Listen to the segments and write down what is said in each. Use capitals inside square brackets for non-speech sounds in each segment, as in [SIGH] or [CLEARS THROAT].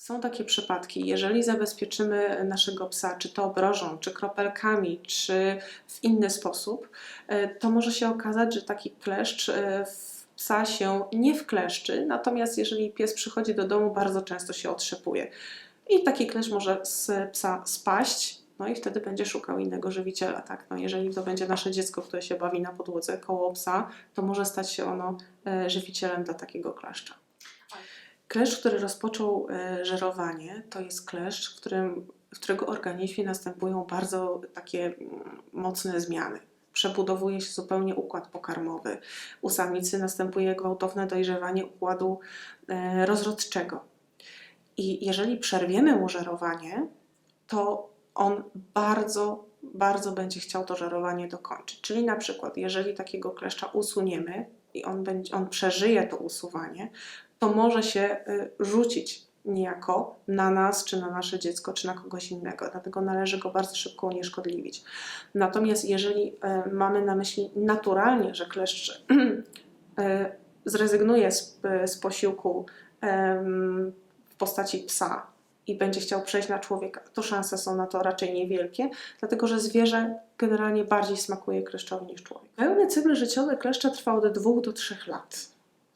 Są takie przypadki, jeżeli zabezpieczymy naszego psa, czy to obrożą, czy kropelkami, czy w inny sposób, e, to może się okazać, że taki kleszcz e, w psa się nie wkleszczy, natomiast jeżeli pies przychodzi do domu, bardzo często się otrzepuje. I taki kleszcz może z psa spaść, no i wtedy będzie szukał innego żywiciela. Tak? No jeżeli to będzie nasze dziecko, które się bawi na podłodze koło psa, to może stać się ono e, żywicielem dla takiego kleszcza. Kleszcz, który rozpoczął e, żerowanie, to jest kleszcz, w, którym, w którego organizmie następują bardzo takie mm, mocne zmiany. Przebudowuje się zupełnie układ pokarmowy. U samicy następuje gwałtowne dojrzewanie układu e, rozrodczego. I jeżeli przerwiemy mu żerowanie, to on bardzo, bardzo będzie chciał to żerowanie dokończyć. Czyli na przykład, jeżeli takiego kleszcza usuniemy i on, będzie, on przeżyje to usuwanie, to może się y, rzucić niejako na nas, czy na nasze dziecko, czy na kogoś innego. Dlatego należy go bardzo szybko unieszkodliwić. Natomiast jeżeli y, mamy na myśli naturalnie, że kleszcz y, zrezygnuje z, z posiłku w postaci psa i będzie chciał przejść na człowieka, to szanse są na to raczej niewielkie, dlatego że zwierzę generalnie bardziej smakuje kleszczowi niż człowiek. Pełny cykl życiowy kleszcza trwa od 2 do 3 lat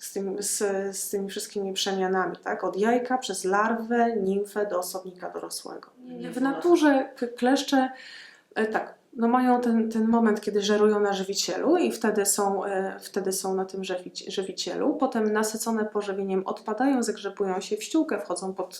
z, tym, z, z tymi wszystkimi przemianami, tak? Od jajka przez larwę, nimfę do osobnika dorosłego. W naturze kleszcze e, tak, no mają ten, ten moment, kiedy żerują na żywicielu i wtedy są, e, wtedy są na tym żywici- żywicielu. Potem nasycone pożywieniem odpadają, zagrzebują się w ściółkę, wchodzą pod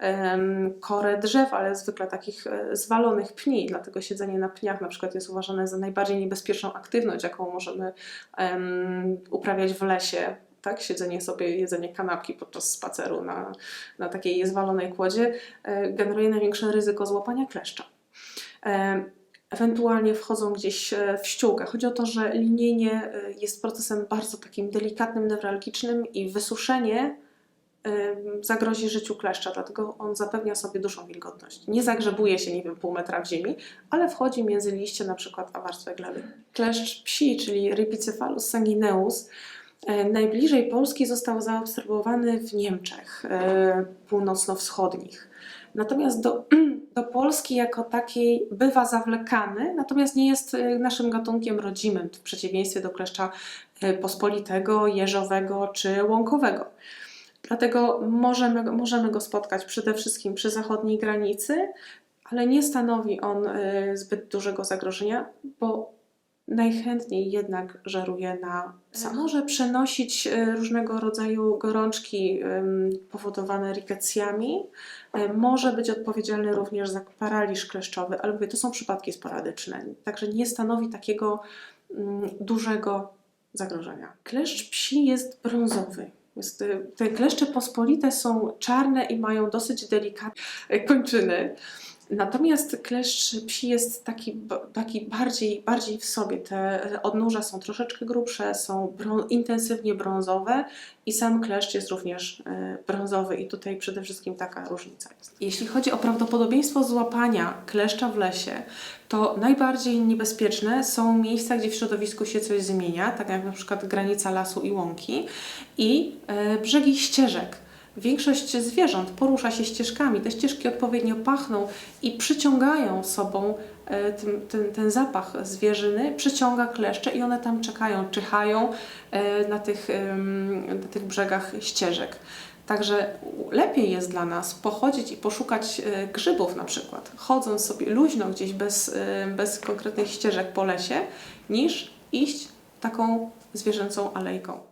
e, korę drzew, ale zwykle takich zwalonych pni, dlatego siedzenie na pniach na przykład jest uważane za najbardziej niebezpieczną aktywność, jaką możemy em, uprawiać w lesie. Tak, siedzenie sobie, jedzenie kanapki podczas spaceru na, na takiej zwalonej kłodzie e, generuje największe ryzyko złapania kleszcza. E, Ewentualnie wchodzą gdzieś e, w ściółkę. Chodzi o to, że linienie jest procesem bardzo takim delikatnym, newralgicznym i wysuszenie zagrozi życiu kleszcza, dlatego on zapewnia sobie dużą wilgotność. Nie zagrzebuje się, nie wiem, pół metra w ziemi, ale wchodzi między liście na przykład a warstwę gleby. Kleszcz psi, czyli Ripicephalus sanguineus, najbliżej Polski został zaobserwowany w Niemczech e, północno-wschodnich. Natomiast do, [CLEARS THROAT] do Polski jako takiej bywa zawlekany, natomiast nie jest e, naszym gatunkiem rodzimym, w przeciwieństwie do kleszcza e, pospolitego, jeżowego czy łąkowego. Dlatego możemy, możemy go spotkać przede wszystkim przy zachodniej granicy, ale nie stanowi on e, zbyt dużego zagrożenia, bo najchętniej jednak żeruje na psa. Może przenosić e, różnego rodzaju gorączki powodowane rikecjami. E, Może być odpowiedzialny również za paraliż kleszczowy, ale mówię, to są przypadki sporadyczne, także nie stanowi takiego mm, dużego zagrożenia. Kleszcz psi jest brązowy. Jest, y, te kleszcze pospolite są czarne i mają dosyć delikatne kończyny. Natomiast kleszcz psi jest taki, taki bardziej, bardziej w sobie. Te odnóża są troszeczkę grubsze, są brą- intensywnie brązowe i sam kleszcz jest również e, brązowy i tutaj przede wszystkim taka różnica jest. Jeśli chodzi o prawdopodobieństwo złapania kleszcza w lesie, to najbardziej niebezpieczne są miejsca, gdzie w środowisku się coś zmienia, tak jak na przykład granica lasu i łąki i e, brzegi ścieżek. Większość zwierząt porusza się ścieżkami. Te ścieżki odpowiednio pachną i przyciągają sobą e, ten, ten, ten zapach zwierzyny, przyciąga kleszcze i one tam czekają, czyhają e, na tych, na tych brzegach ścieżek. Także lepiej jest dla nas pochodzić i poszukać e, grzybów na przykład, chodząc sobie luźno gdzieś bez, bez konkretnych ścieżek po lesie, niż iść taką zwierzęcą alejką.